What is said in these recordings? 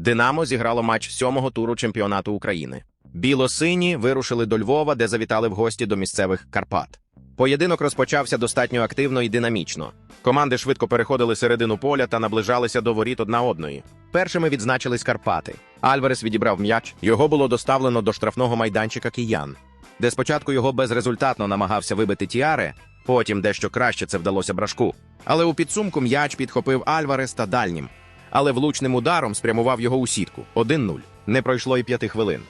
Динамо зіграло матч сьомого туру чемпіонату України. Біло-сині вирушили до Львова, де завітали в гості до місцевих Карпат. Поєдинок розпочався достатньо активно і динамічно. Команди швидко переходили середину поля та наближалися до воріт одна одної. Першими відзначились Карпати. Альварес відібрав м'яч. Його було доставлено до штрафного майданчика киян, де спочатку його безрезультатно намагався вибити Тіаре, потім дещо краще це вдалося брашку. Але у підсумку м'яч підхопив Альварес та дальнім. Але влучним ударом спрямував його у сітку 1-0. Не пройшло і п'яти хвилин.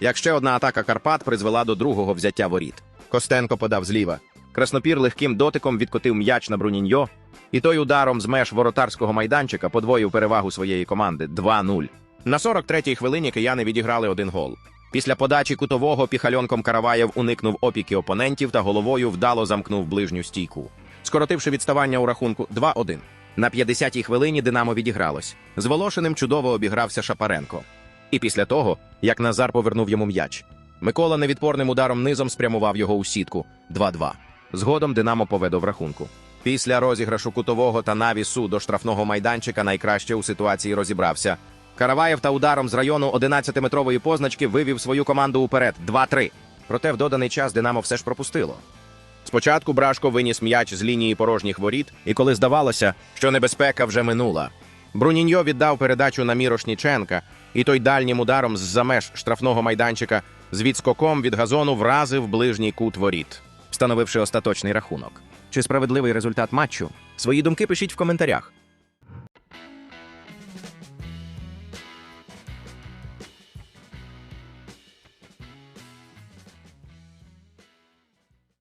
Як ще одна атака Карпат призвела до другого взяття воріт. Костенко подав зліва. Краснопір легким дотиком відкотив м'яч на Бруніньо, і той ударом з меж воротарського майданчика подвоїв перевагу своєї команди 2-0. На 43-й хвилині кияни відіграли один гол. Після подачі кутового піхальонком Караваєв уникнув опіки опонентів та головою вдало замкнув ближню стійку, скоротивши відставання у рахунку 2-1. На 50-й хвилині Динамо відігралось. З Волошиним чудово обігрався Шапаренко. І після того, як Назар повернув йому м'яч, Микола невідпорним ударом низом спрямував його у сітку 2-2. Згодом Динамо поведо в рахунку. Після розіграшу кутового та навісу до штрафного майданчика найкраще у ситуації розібрався. Караваєв та ударом з району 11-метрової позначки вивів свою команду уперед 2-3. Проте в доданий час Динамо все ж пропустило. Спочатку Брашко виніс м'яч з лінії порожніх воріт, і коли здавалося, що небезпека вже минула. Бруніньо віддав передачу на Мірошніченка, і той дальнім ударом з-за меж штрафного майданчика з відскоком від газону вразив ближній кут воріт, встановивши остаточний рахунок. Чи справедливий результат матчу? Свої думки пишіть в коментарях.